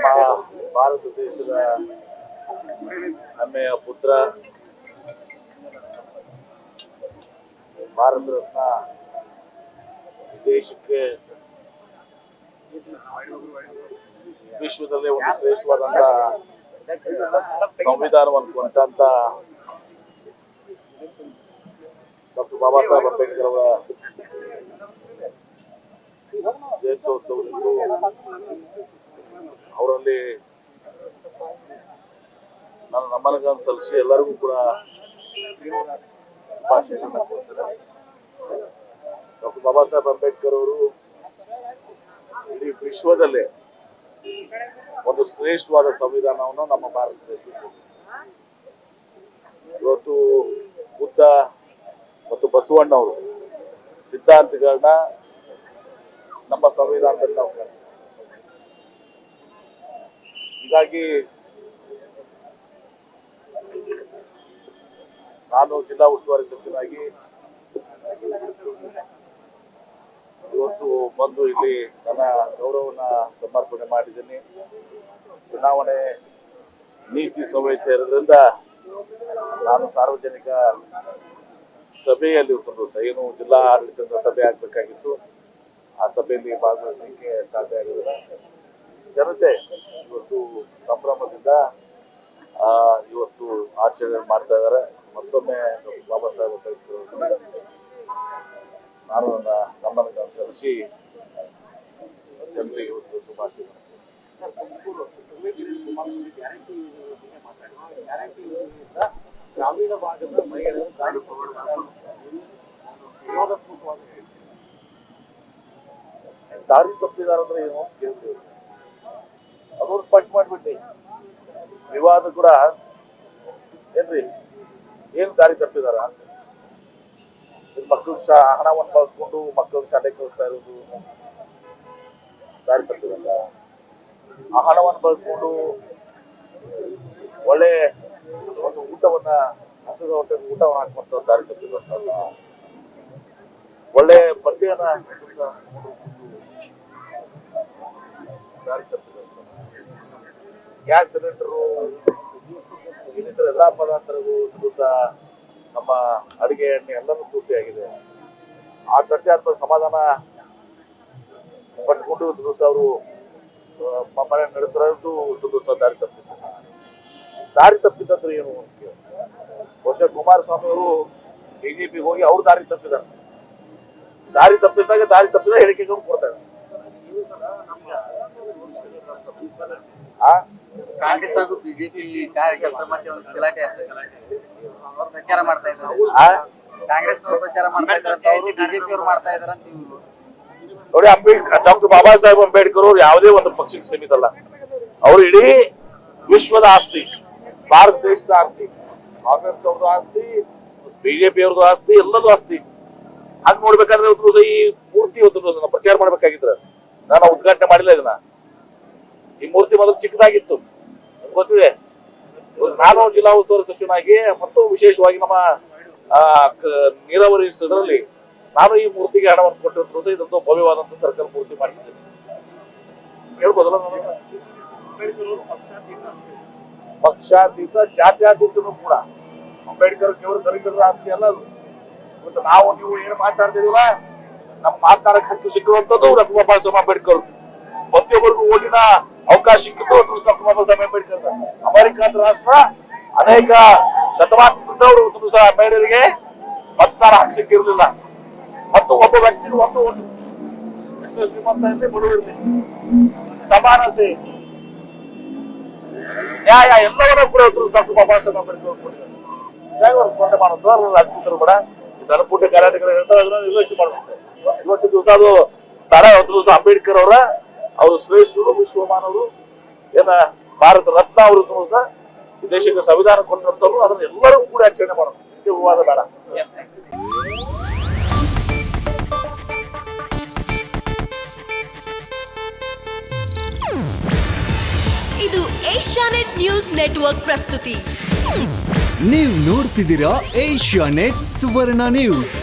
ನಮ್ಮ ಭಾರತ ದೇಶದ ಹೆಮ್ಮೆಯ ಪುತ್ರ. ಭಾರತ ರತ್ನ ದೇಶಕ್ಕೆ ವಿಶ್ವದಲ್ಲೇ ಒಂದು ಶ್ರೇಷ್ಠವಾದಂತ ಸಂವಿಧಾನವನ್ನು ಕೊಟ್ಟಂತ ಡಾಕ್ಟರ್ ಬಾಬಾ ಸಾಹೇಬ್ ಅಂಬೇಡ್ಕರ್ ಅವರ ಜಯಂತ್ಯೋತ್ಸವದಂದು ನಾನು ನಮ್ಮನಗಳನ್ನು ಸಲ್ಲಿಸಿ ಎಲ್ಲರಿಗೂ ಕೂಡ ಡಾಕ್ಟರ್ ಬಾಬಾ ಸಾಹೇಬ್ ಅಂಬೇಡ್ಕರ್ ಅವರು ಇಡೀ ವಿಶ್ವದಲ್ಲೇ ಒಂದು ಶ್ರೇಷ್ಠವಾದ ಸಂವಿಧಾನವನ್ನು ನಮ್ಮ ಭಾರತ ದೇಶಕ್ಕೆ. ಇವತ್ತು ಬುದ್ಧ ಮತ್ತು ಬಸವಣ್ಣವರು ಸಿದ್ಧಾಂತಗಳನ್ನ ನಮ್ಮ ಸಂವಿಧಾನದಲ್ಲಿ ನಾವು. ಹೀಗಾಗಿ ನಾನು ಜಿಲ್ಲಾ ಉಸ್ತುವಾರಿ ಸಚಿವನಾಗಿ ಇವತ್ತು ಬಂದು ಇಲ್ಲಿ ನನ್ನ ಗೌರವನ ಸಮರ್ಪಣೆ ಮಾಡಿದ್ದೀನಿ. ಚುನಾವಣೆ ನೀತಿ ಸಂಹಿತೆ ಇರೋದ್ರಿಂದ ನಾನು ಸಾರ್ವಜನಿಕ ಸಭೆಯಲ್ಲಿ ಒಂದು ಏನು ಜಿಲ್ಲಾ ಆಡಳಿತದ ಸಭೆ ಆಗಬೇಕಾಗಿತ್ತು. ಆ ಸಭೆಯಲ್ಲಿ ಭಾಗವಹಿಸಲಿಕ್ಕೆ ಸಾಧ್ಯ ಆಗಿಲ್ಲ ಜನತೆ ಇವತ್ತು ಸಂಭ್ರಮದಿಂದ ಇವತ್ತು ಆಚರಣೆ ಮಾಡ್ತಾ ಇದ್ದಾರೆ. ಮತ್ತೊಮ್ಮೆ ಬಾಬಾ ಸಾಹೇಬ್ ನಾನು ನನ್ನ ಗಮನಕ್ಕೆ ಅನುಸರಿಸಿ ಜನರಿಗೆ ಇವತ್ತು ಶುಭಾಶಯ. ಗ್ರಾಮೀಣ ಭಾಗದ ಮಹಿಳೆಯರು ಗಾಡಿ ದಾರಿ ತಪ್ಪಿದಾರ ಅಂದ್ರೆ ಏನು ಕೇಳ್ತೇವೆ. ಅದೊಂದು ಸ್ಪಷ್ಟ ಮಾಡ್ಬಿಟ್ಟಿ. ವಿವಾದ ಕೂಡ ಏನ್ರಿ? ಏನ್ ತಪ್ಪಿದಾರ ಮಕ್ಕಳು ಶಾ ಹಣವನ್ನು ಬಳಸ್ಕೊಂಡು ಮಕ್ಕಳು ಶಾಲೆಗೆ ಕಳಿಸ್ತಾ ಇರೋದು. ದಾರಿ ತಪ್ಪಿದಲ್ಲ. ಆ ಹಣವನ್ನು ಬಳಸ್ಕೊಂಡು ಒಳ್ಳೆ ಒಂದು ಊಟವನ್ನ ಹಸಿದ ಹೊಟ್ಟೆಗೆ ಊಟವನ್ನು ಹಾಕುವಂತ ದಾರಿ ತಪ್ಪಿದಂತಲ್ಲ ಒಳ್ಳೆ ಬಟ್ಟೆಯನ್ನ ದಾರಿ ತಪ್ಪಿದಂತ ಗ್ಯಾಸ್ ಸಿಲಿಂಡರು ಇನ್ನಿತರ ಎಲ್ಲಾ ಪದಾರ್ಥಗಳು ಸಹ ನಮ್ಮ ಅಡುಗೆ ಎಣ್ಣೆ ಎಲ್ಲನೂ ಪೂರ್ತಿಯಾಗಿದೆ ಆಗಿದೆ. ಆ ತಟ್ಟಾತ್ಮ ಸಮಾಧಾನ ಪಟ್ಕೊಂಡು ದಿವಸ ಅವರು ಮನೆ ನಡೆಸಿರೋದು ದಿವಸ ದಾರಿ ತಪ್ಪಿತ್ತು ದಾರಿ ತಪ್ಪಿದಂದ್ರೆ ಏನು. ಬಹುಶಃ ಕುಮಾರಸ್ವಾಮಿ ಅವರು ಬಿಜೆಪಿ ಹೋಗಿ ಅವ್ರು ದಾರಿ ತಪ್ಪಿದ್ದಾರೆ. ದಾರಿ ತಪ್ಪಿದಾಗ ದಾರಿ ತಪ್ಪಿದ ಹೇಳಿಕೆಗಳು ಕೊಡ್ತಾರೆ. ಕಾಂಗ್ರೆಸ್ ಹಾಗೂ ಬಿಜೆಪಿ ಕಾರ್ಯಕರ್ತರ ಮಧ್ಯೆ ಒಂದು ಗಲಾಟೆ ಅವ್ರು ಪ್ರಚಾರ ಮಾಡ್ತಾ ಇದ್ದಾರೆ? ಕಾಂಗ್ರೆಸ್ ನವರು ಪ್ರಚಾರ ಮಾಡ್ತಾ ಇದ್ದಾರೆ ಅವರು ಬಿಜೆಪಿ ಅವರು ಮಾಡ್ತಾ ಅಂತ ಇವ್ರು. ನೋಡಿ ಅಂಬೇಡ್ಕರ್ ಡಾಕ್ಟರ್ ಬಾಬಾ ಸಾಹೇಬ್ ಅಂಬೇಡ್ಕರ್ ಅವರು ಯಾವುದೇ ಒಂದು ಪಕ್ಷಕ್ಕೆ ಸೀಮಿತ ಅಲ್ಲ. ಅವರು ಇಡೀ ವಿಶ್ವದ ಆಸ್ತಿ ಭಾರತ ದೇಶದ ಆಸ್ತಿ ಕಾಂಗ್ರೆಸ್ ಅವ್ರದ್ದು ಆಸ್ತಿ ಬಿಜೆಪಿ ಅವ್ರದ್ದು ಆಸ್ತಿ ಎಲ್ಲದೂ ಆಸ್ತಿ. ಹಂಗ್ ನೋಡ್ಬೇಕಾದ್ರೆ ಇವತ್ತು ಈ ಮೂರ್ತಿ ಇವತ್ತು ಪ್ರಚಾರ ಮಾಡ್ಬೇಕಾಗಿದ್ರ. ನಾನು ಉದ್ಘಾಟನೆ ಮಾಡಿಲ್ಲ ಇದನ್ನ. ಈ ಮೂರ್ತಿ ಮೊದಲು ಚಿಕ್ಕದಾಗಿತ್ತು. ಗೊತ್ತಿದೆ? ನಾನು ಜಿಲ್ಲಾ ಉಸ್ತುವಾರಿ ಸಚಿವನಾಗಿ ಮತ್ತು ವಿಶೇಷವಾಗಿ ನಮ್ಮ ನೀರಾವರಿ ಇದರಲ್ಲಿ ನಾನು ಈ ಮೂರ್ತಿಗೆ ಹಣವನ್ನು ಕೊಟ್ಟಿರೋದು ಸಹ ಇದೊಂದು ಭವ್ಯವಾದಂತ ಸರ್ಕಲ್ ಮೂರ್ತಿ ಮಾಡಿದ್ದೇನೆ. ಹೇಳ್ಬೋದಲ್ಲ ಪಕ್ಷಾತೀತ, ಜಾತ್ಯಾತೀತನು ಕೂಡ. ಅಂಬೇಡ್ಕರ್ ಕೇವಲ ದಲಿತರ ಆಸ್ತಿ ಅಲ್ಲ ಅದು. ಇವತ್ತು ನಾವು ನೀವು ಏನು ಮಾತಾಡ್ತಿದೀವಲ್ಲ ನಮ್ಮ ಮಾತನಾಡಕ್ ಹಕ್ಕು ಸಿಕ್ಕಿರುವಂತದ್ದು ಡಾಕ್ಟರ್ ಬಾಬಾ ಸಾಹೇಬ್ ಅಂಬೇಡ್ಕರ್. ಪ್ರತಿಯೊಬ್ಬರಿಗೂ ಓಟಿನ ಅವಕಾಶ ಸಿಕ್ಕಿದ್ದು ಡಾಕ್ಟರ್ ಬಾಬಾ ಸಾಹೇಬ್ ಅಂಬೇಡ್ಕರ್. ಅಮೆರಿಕಾದ ರಾಷ್ಟ್ರ ಅನೇಕ ಶತಮಾನದವರು ದಿವಸ ಮಹಿಳೆಯರಿಗೆ ಮತದಾರ ಹಾಕಿ ಸಿಕ್ಕಿರಲಿಲ್ಲ ಮತ್ತು ಒಬ್ಬ ವ್ಯಕ್ತಿ ಒಂದು ಶ್ರೀಮಂತ ಇರಲಿ ಸಮಾನತೆ, ನ್ಯಾಯ ಎಲ್ಲವನ್ನೂ ಕೂಡ ಡಾಕ್ಟರ್ ಬಾಬಾ ಸಾಹೇಬ್ ಅಂಬೇಡ್ಕರ್ ಸ್ಪರ್ಧೆ ಮಾಡೋದು ರಾಜಕೀಯರು ಕೂಡ ಸಣ್ಣ ಪುಟ್ಟ ಕಾರ್ಯಾಟಕರು ನಿರ್ವಹಿಸಿ ಅದನ್ನ ಮಾಡುತ್ತೆ ಇವತ್ತು ದಿವಸ ಅದು ತಾರಾ, ಒಂದು ದಿವಸ ಅಂಬೇಡ್ಕರ್ ಅವರ, ಅವರು ಶ್ರೇಷ್ಠರು ವಿಶ್ವಮಾನವರು ಏನ ಭಾರತ ರತ್ನ ಅವರು ಸಹ ದೇಶಕ್ಕೆ ಸಂವಿಧಾನ ಕೊಟ್ಟಂತವ್ರು ಅದನ್ನ ಎಲ್ಲರೂ ಕೂಡ ಆಚರಣೆ ಮಾಡೋದು. ವಿವಾದ ಬೇಡ. ಇದು ಏಷ್ಯಾನೆಟ್ ನ್ಯೂಸ್ ನೆಟ್ವರ್ಕ್ ಪ್ರಸ್ತುತಿ. ನೀವು ನೋಡ್ತಿದ್ದೀರಾ ಏಷ್ಯಾ ನೆಟ್ ಸುವರ್ಣ ನ್ಯೂಸ್.